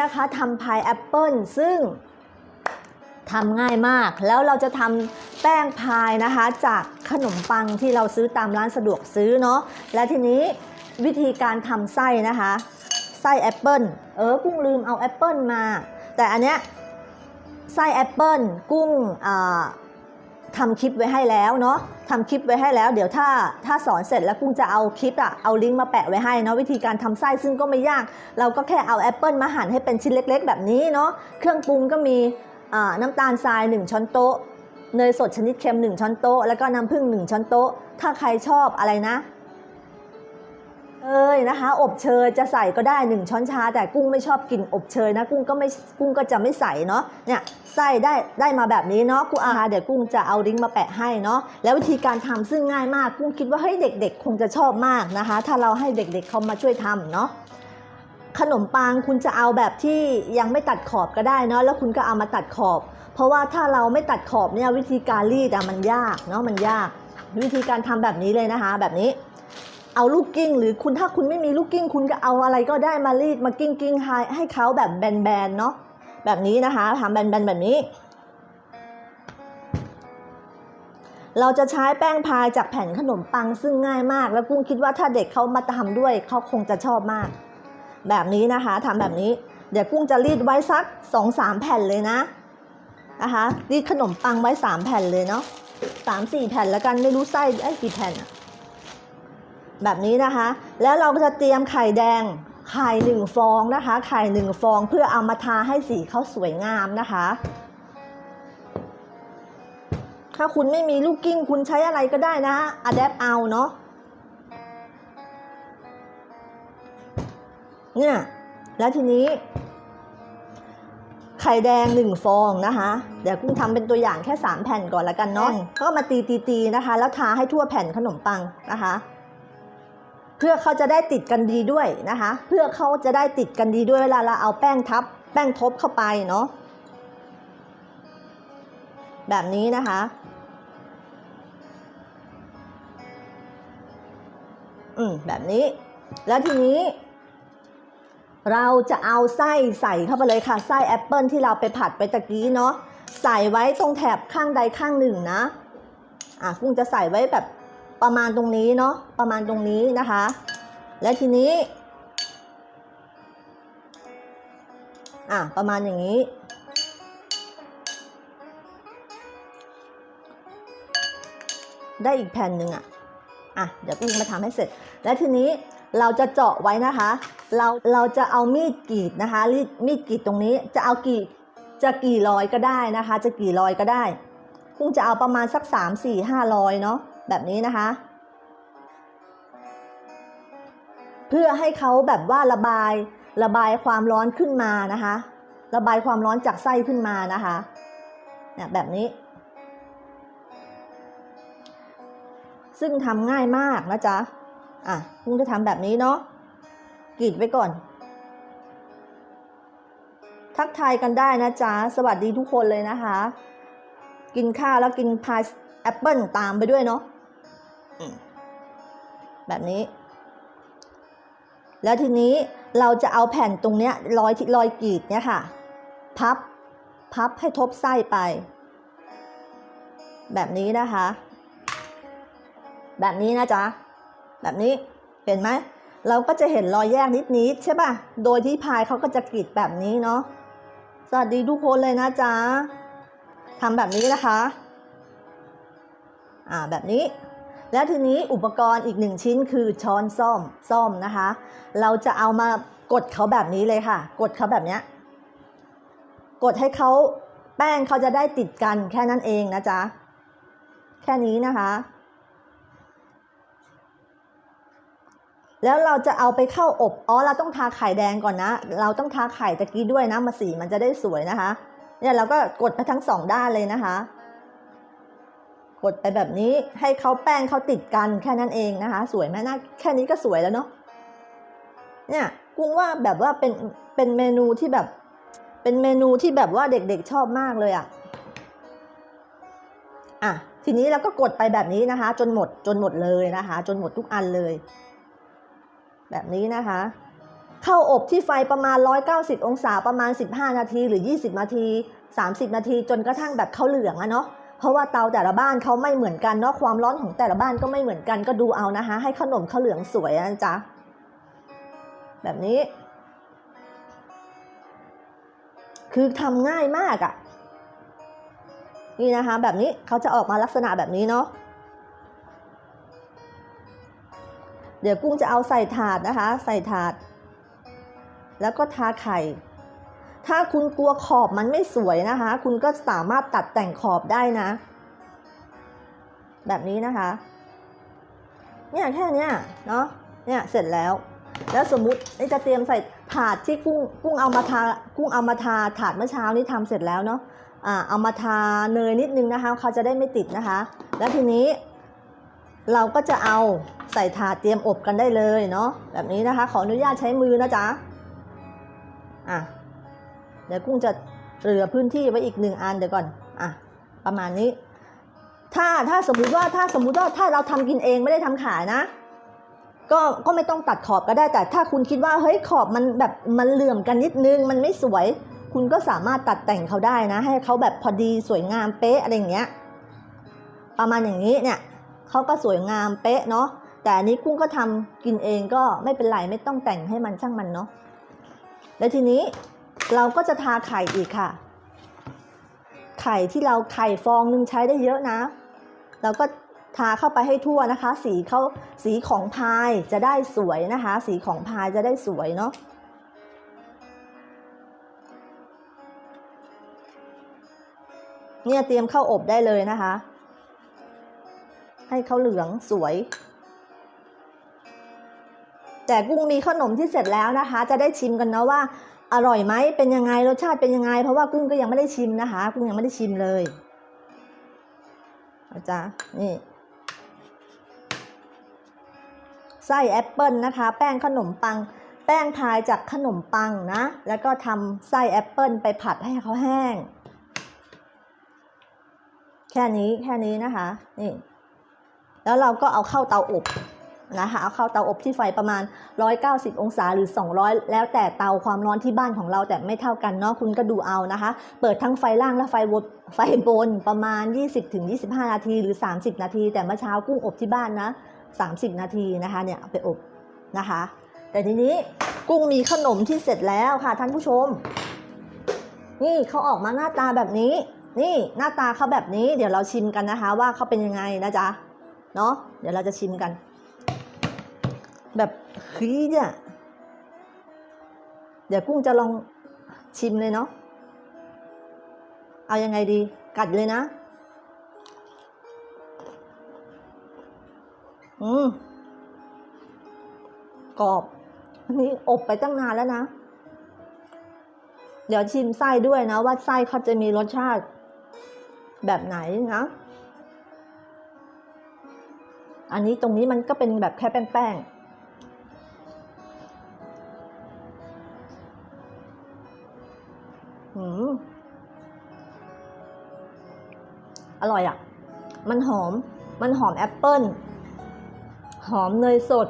นะคะทำพายแอปเปิลซึ่งทำง่ายมาก แล้วเราจะทำแป้งพายนะคะ จากขนมปังที่เราซื้อตามร้านสะดวกซื้อเนาะและทีนี้วิธีการทำไส้นะคะ ไส้แอปเปิลเออกุ้งลืมเอาแอปเปิลมา แต่อันเนี้ยไส้แอปเปิลกุ้งอ่า ทำคลิปไว้ให้แล้วเนาะทำคลิปไว้ให้แล้ว เดี๋ยวถ้าถ้าสอนเสร็จแล้วกุ้งจะเอาคลิปอะเอาลิงก์มาแปะไว้ให้เนาะวิธีการทำไส้ซึ่งก็ไม่ยาก เราก็แค่เอาแอปเปิลมาหั่นให้เป็นชิ้นเล็ก ๆ แบบนี้เนาะเครื่องปรุงก็มีน้ำตาลทราย 1 ช้อนโต๊ะเนยสดชนิดเค็ม 1 ช้อนโต๊ะแล้วก็น้ำผึ้ง1ช้อนโต๊ะถ้าใครชอบอะไรนะ เอ้ยนะคะ อบเชยจะใส่ก็ได้ 1 ช้อนชา แต่กุ้งไม่ชอบกินอบเชยนะ กุ้งก็ไม่กุ้งก็จะไม่ใส่เนาะเนี่ยไส้ได้ได้มาแบบนี้เนาะกุ้งอาเดี๋ยวกุ้งจะเอาลิงก์มาแปะให้เนาะแล้ววิธีการทำซึ่งง่ายมาก กุ้งคิดว่าเฮ้ยเด็ก ๆ คงจะชอบมากนะคะ ถ้าเราให้เด็ก ๆเขามาช่วยทำเนาะขนมปังคุณจะเอาแบบที่ยังไม่ตัดขอบก็ได้เนาะแล้วคุณก็เอามาตัดขอบ เพราะว่าถ้าเราไม่ตัดขอบเนี่ยวิธีการรีดอะมันยากเนาะมันยาก วิธีการทำแบบนี้เลยนะคะ แบบนี้ เอาลูกกิ้ง หรือคุณถ้าคุณไม่มีลูกกิ้ง คุณก็เอาอะไรก็ได้มารีดมากิ้งกิ้งให้ให้เขาแบบแบนๆเนาะแบบนี้นะคะทำแบนๆแบบนี้ เราจะใช้แป้งพายจากแผ่นขนมปังซึ่งง่ายมาก แล้วกุ้งคิดว่าถ้าเด็กเขามาทำด้วยเขาคงจะชอบมาก แบบนี้นะคะทำแบบนี้ เดี๋ยวกุ้งจะรีดไว้สักสองสามแผ่นเลยนะนะคะรีดขนมปังไว้สามแผ่นเลยเนาะสามสี่แผ่นแล้วกันไม่รู้ไส้ไอ้กี่แผ่นอะ แบบนี้นะคะ แล้วเราก็จะเตรียมไข่แดงไข่หนึ่งฟองนะคะ ไข่หนึ่งฟองเพื่อเอามาทาให้สีเขาสวยงามนะคะ ถ้าคุณไม่มีลูกกิ้งคุณใช้อะไรก็ได้นะอะแดปเอาเนาะเนี่ยแล้วทีนี้ ไข่แดงหนึ่งฟองนะคะ เดี๋ยวกุ้งทำเป็นตัวอย่างแค่สามแผ่นก่อนละกันเนาะก็มาตีตีตีๆๆนะคะ แล้วทาให้ทั่วแผ่นขนมปังนะคะ เพื่อเขาจะได้ติดกันดีด้วยนะคะ เพื่อเขาจะได้ติดกันดีด้วยเวลาเราเอาแป้งทับ แป้งทบเข้าไปเนาะแบบนี้นะคะ อืมแบบนี้ แล้วทีนี้ เราจะเอาไส้ใส่เข้าไปเลยค่ะ ไส้แอปเปิลที่เราไปผัดไปตะกี้เนาะ ใส่ไว้ตรงแถบข้างใดข้างหนึ่งนะ อะกุ้งจะใส่ไว้แบบ ประมาณตรงนี้เนาะประมาณตรงนี้นะคะ และทีนี้อะประมาณอย่างนี้ ได้อีกแผ่นหนึ่งอะอะเดี๋ยวกุ้งมาทำให้เสร็จ และทีนี้เราจะเจาะไว้นะคะ เราเราจะเอามีดกรีดนะคะมีดมีดกรีดตรงนี้จะเอากี่จะกี่ร้อยก็ได้นะคะ จะกี่ร้อยก็ได้กุ้งจะเอาประมาณสักสามสี่ห้าร้อยเนาะ แบบนี้นะคะ เพื่อให้เขาแบบว่าระบายระบายความร้อนขึ้นมานะคะ ระบายความร้อนจากไส้ขึ้นมานะคะเนี่ยแบบนี้ ซึ่งทำง่ายมากนะจ๊ะอะกุ้งจะทำแบบนี้เนาะกรีดไว้ก่อน ทักทายกันได้นะจ๊ะ สวัสดีทุกคนเลยนะคะ กินข้าวแล้วกินพายแอปเปิลตามไปด้วยเนาะ แบบนี้ แล้วทีนี้เราจะเอาแผ่นตรงเนี้ยรอยที่รอยกรีดเนี่ยค่ะ พับ พับให้ทบไส้ไป แบบนี้นะคะ แบบนี้นะจ๊ะ แบบนี้ เห็นไหม เราก็จะเห็นรอยแยกนิดๆใช่ป่ะ โดยที่พายเขาก็จะกรีดแบบนี้เนาะ สวัสดีทุกคนเลยนะจ๊ะทำแบบนี้นะคะ อ่า แบบนี้ แล้วทีนี้อุปกรณ์อีกหนึ่งชิ้นคือช้อนซ่อมซ่อมนะคะ เราจะเอามากดเขาแบบนี้เลยค่ะ กดเขาแบบนี้กดให้เขาแป้งเขาจะได้ติดกันแค่นั้นเองนะจ๊ะ แค่นี้นะคะ แล้วเราจะเอาไปเข้าอบ อ๋อ เราต้องทาไข่แดงก่อนนะ เราต้องทาไข่ตะกี้ด้วยนะ มาสีมันจะได้สวยนะคะ เนี่ยเราก็กดไปทั้งสองด้านเลยนะคะ กดไปแบบนี้ให้เขาแป้งเขาติดกันแค่นั้นเองนะคะ สวยไหมนะแค่นี้ก็สวยแล้วเนาะเนี่ยกุ้งว่าแบบว่าเป็นเป็นเมนูที่แบบ เป็นเมนูที่แบบว่าเด็กๆชอบมากเลยอะ่ะอะทีนี้เราก็กดไปแบบนี้นะคะ จนหมดจนหมดเลยนะคะ จนหมดทุกอันเลย แบบนี้นะคะเข้าอบที่ไฟประมาณ 190 องศาประมาณ 15 นาที หรือ 20 นาที 30 นาที จนกระทั่งแบบเขาเหลืองอะเนาะ เพราะว่าเตาแต่ละบ้านเขาไม่เหมือนกันเนาะความร้อนของแต่ละบ้านก็ไม่เหมือนกันก็ดูเอานะคะ ให้ขนมเขาเหลืองสวยนะจ๊ะแบบนี้ คือทำง่ายมากอะ่ะ นี่นะคะ แบบนี้เขาจะออกมาลักษณะแบบนี้เนาะเดี๋ยวกุ้งจะเอาใส่ถาดนะคะ ใส่ถาด แล้วก็ทาไข่ ถ้าคุณกลัวขอบมันไม่สวยนะคะ คุณก็สามารถตัดแต่งขอบได้นะ แบบนี้นะคะ เนี่ยแค่เนี้ยเนาะ เนี่ยเสร็จแล้ว แล้วสมมุติจะเตรียมใส่ถาดที่กุ้งกุ้งเอามาทากุ้งเอามาทาถาดเมื่อเช้านี้ทำเสร็จแล้วเนาะอ่าเอามาทาเนยนิดนึงนะคะ เขาจะได้ไม่ติดนะคะ แล้วทีนี้เราก็จะเอาใส่ถาดเตรียมอบกันได้เลยเนาะแบบนี้นะคะ ขออนุญาตใช้มือนะจ๊ะอะ เดี๋ยวกุ้งจะเหลือพื้นที่ไว้อีกหนึ่งอันเดี๋ยวก่อนอะประมาณนี้ ถ้าถ้าสมมุติว่าถ้าสมมุติว่าถ้าเราทำกินเองไม่ได้ทำขายนะก็ก็ไม่ต้องตัดขอบก็ได้แต่ถ้าคุณคิดว่าเฮ้ยขอบมันแบบมันเหลื่อมกันนิดนึง มันไม่สวย คุณก็สามารถตัดแต่งเขาได้นะ ให้เขาแบบพอดีสวยงามเป๊ะอะไรอย่างเงี้ยประมาณอย่างนี้เนี่ยเขาก็สวยงามเป๊ะเนาะแต่อันนี้กุ้งก็ทำกินเองก็ไม่เป็นไรไม่ต้องแต่งให้มันช่างมันเนาะแล้วทีนี้ เราก็จะทาไข่อีกค่ะ ไข่ที่เราไข่ฟองหนึงใช้ได้เยอะนะ เราก็ทาเข้าไปให้ทั่วนะคะ สีเขาสีของพายจะได้สวยนะคะ สีของพายจะได้สวยเนาะเนี่ยเตรียมเข้าอบได้เลยนะคะ ให้เขาเหลืองสวย แต่กุ้งมีขนมที่เสร็จแล้วนะคะ จะได้ชิมกันนะว่าอร่อยไหมเป็นยังไงรสชาติเป็นยังไง เพราะว่ากุ้งก็ยังไม่ได้ชิมนะคะ กุ้งยังไม่ได้ชิมเลยอาจารย์นี่ไส้แอปเปิลนะคะ แป้งขนมปัง แป้งพายจากขนมปังนะ แล้วก็ทำไส้แอปเปิลไปผัดให้เขาแห้ง แค่นี้แค่นี้นะคะ นี่ แล้วเราก็เอาเข้าเตาอบ นะคะเอาเข้าเตาอบที่ไฟประมาณ 190 องศาหรือ 200 แล้วแต่เตาความร้อนที่บ้านของเราแต่ไม่เท่ากันเนาะคุณก็ดูเอานะคะ เปิดทั้งไฟล่างและไฟบนไฟบนประมาณ 20-25 นาทีหรือ 30 นาที แต่เมื่อเช้ากุ้งอบที่บ้านนะ 30 นาทีนะคะเนี่ยไปอบนะคะ แต่ทีนี้กุ้งมีขนมที่เสร็จแล้วค่ะท่านผู้ชม นี่เขาออกมาหน้าตาแบบนี้ นี่หน้าตาเขาแบบนี้ เดี๋ยวเราชิมกันนะคะ ว่าเขาเป็นยังไงนะจ๊ะเนาะเดี๋ยวเราจะชิมกัน แบบเฮ้ยเนี่ยเดี๋ยวกุ้งจะลองชิมเลยเนาะเอายังไงดีกัดเลยนะ อืมกรอบ อันนี้อบไปตั้งนานแล้วนะ เดี๋ยวชิมไส้ด้วยนะ ว่าไส้เขาจะมีรสชาติแบบไหนนะ อันนี้ตรงนี้มันก็เป็นแบบแค่แป้งๆ อร่อยอะ มันหอม มันหอมแอปเปิ้ล หอมเนยสด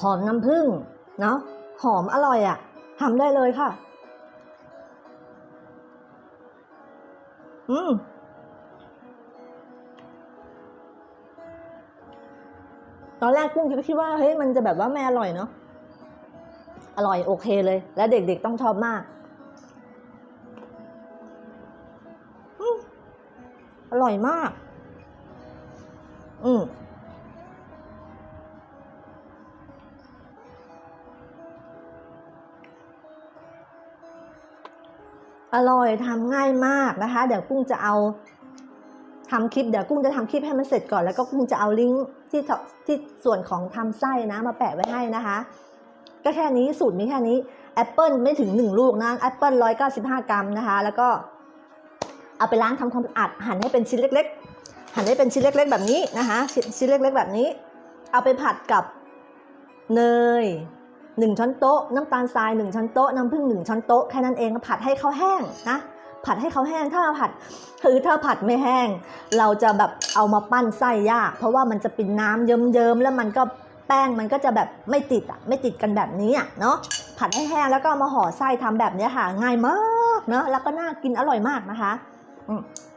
หอมน้ำผึ้ง เนาะ หอมอร่อยอะ่ะทำได้เลยค่ะ อืมตอนแรกกุ้งคิดว่าเฮ้ยมันจะแบบว่าไม่อร่อยเนาะ อร่อยโอเคเลย และเด็กๆต้องชอบมาก อร่อยมาก อืมอร่อยทำง่ายมากนะคะ เดี๋ยวกุ้งจะเอาทำคลิปเดี๋ยวกุ้งจะทำคลิปให้มันเสร็จก่อนแล้วก็กุ้งจะเอาลิงก์ที่ทที่ส่วนของทำไส้นะ มาแปะไว้ให้นะคะ ก็แค่นี้สูตรมีแค่นี้แอปเปิลไม่ถึง 1 ลูกนะแอปเปิลร้อยเก้าสิบห้ากรัมนะคะ แล้วก็เอาไปล้างทำความสะอาดหั่นให้เป็นชิ้นเล็ก ๆ หั่นให้เป็นชิ้นเล็ก ๆ แบบนี้นะคะชิ้นชิ้นเล็ก ๆ แบบนี้ เอาไปผัดกับเนยหนึ่งช้อนโต๊ะน้ำตาลทรายหนึ่งช้อนโต๊ะน้ำผึ้งหนึ่งช้อนโต๊ะแค่นั้นเองผัดให้เขาแห้งนะผัดให้เขาแห้งถ้าเราผัดคือถ้าผัดไม่แห้ง เราจะแบบเอามาปั้นไส้ยาก เพราะว่ามันจะเป็นน้ำเยิ้มๆแล้วมันก็ แป้งมันก็จะแบบไม่ติดอะไม่ติดกันแบบนี้อะเนาะผัดให้แห้งแล้วก็ามาห่อไส้ทำแบบนี้ค่ะ ง่ายมากเนาะแล้วก็น่ากินอร่อยมากนะคะ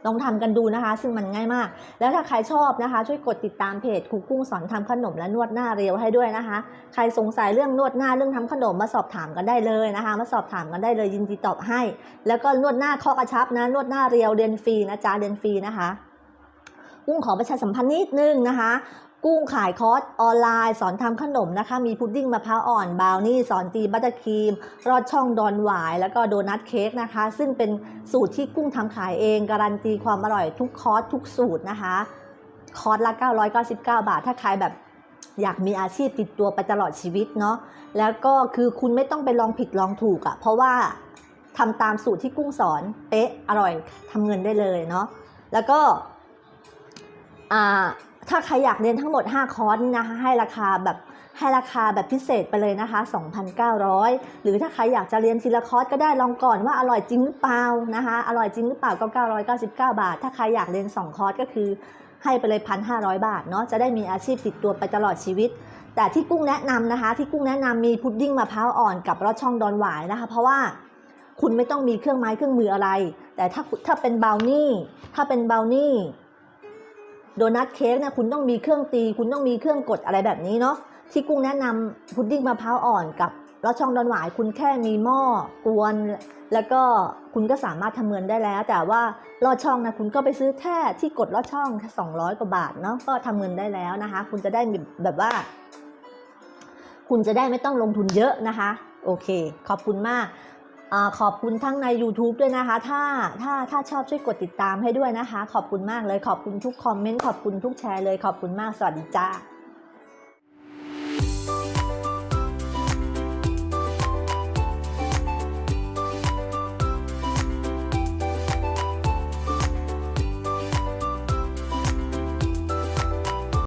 ลองทำกันดูนะคะ ซึ่งมันง่ายมาก แล้วถ้าใครชอบนะคะ ช่วยกดติดตามเพจครูกุ้งสอนทำขนมและนวดหน้าเรียวให้ด้วยนะคะ ใครสงสัยเรื่องนวดหน้าเรื่องทำขนมมาสอบถามกันได้เลยนะคะ มาสอบถามกันได้เลยยินดีตอบให้ แล้วก็นวดหน้าข้อกระชับนะนวดหน้าเรียวเรียนฟรีนะจ๊ะเรียนฟรีนะคะกุ้งขอประชาสัมพันธ์นิดนึงนะคะ กุ้งขายคอร์สออนไลน์ สอนทำขนมนะคะ มีพุดดิ้งมะพร้าวอ่อนบาวนี่สอนตีบัตเตอร์ครีม รอดช่องดอนหวาย แล้วก็โดนัทเค้กนะคะ ซึ่งเป็นสูตรที่กุ้งทำขายเอง การันตีความอร่อยทุกคอร์สทุกสูตรนะคะ คอร์สละ 999 บาท ถ้าใครแบบอยากมีอาชีพติดตัวไปตลอดชีวิตเนาะแล้วก็คือคุณไม่ต้องไปลองผิดลองถูกอะ่ะ เพราะว่าทำตามสูตรที่กุ้งสอนเป๊ะอร่อยทำเงินได้เลยเนาะแล้วก็อ่า ถ้าใครอยากเรียนทั้งหมด 5 คอร์สนี่นะคะให้ราคาแบบให้ราคาแบบพิเศษไปเลยนะคะ 2,900 หรือถ้าใครอยากจะเรียนทีละคอร์สก็ได้ลองก่อนว่าอร่อยจริงหรือเปล่านะคะ อร่อยจริงหรือเปล่าก็999 บาท ถ้าใครอยากเรียน 2 คอร์สก็คือให้ไปเลย1,500บาทเนาะจะได้มีอาชีพติดตัวไปตลอดชีวิต แต่ที่กุ้งแนะนำนะคะ ที่กุ้งแนะนำมีพุดดิ้งมะพร้าวอ่อนกับรสช่องดอนหวายนะคะ เพราะว่าคุณไม่ต้องมีเครื่องไม้เครื่องมืออะไร แต่ถ้าถ้าเป็นเบราวนี่ถ้าเป็นเบราวนี่ โดนัทเค้กเนี่ยคุณต้องมีเครื่องตี คุณต้องมีเครื่องกดอะไรแบบนี้เนาะที่กุ้งแนะนำพุดดิ้งมะพร้าวอ่อนกับลอช่องดอนหวายคุณแค่มีหม้อกวน แล้วก็คุณก็สามารถทำเงินได้แล้ว แต่ว่าลอดช่องนะคุณก็ไปซื้อแค่ที่กดลอดช่องแค่200 กว่าบาทเนาะก็ทำเงินได้แล้วนะคะ คุณจะได้แบบว่า คุณจะได้ไม่ต้องลงทุนเยอะนะคะ โอเค ขอบคุณมาก อขอบคุณทั้งใน YouTube ด้วยนะคะ ถ้าถ้าถ้าชอบช่วยกดติดตามให้ด้วยนะคะ ขอบคุณมากเลย ขอบคุณทุกคอมเมนต์ ขอบคุณทุกแชร์เลย ขอบคุณมาก สวัสดีจ้า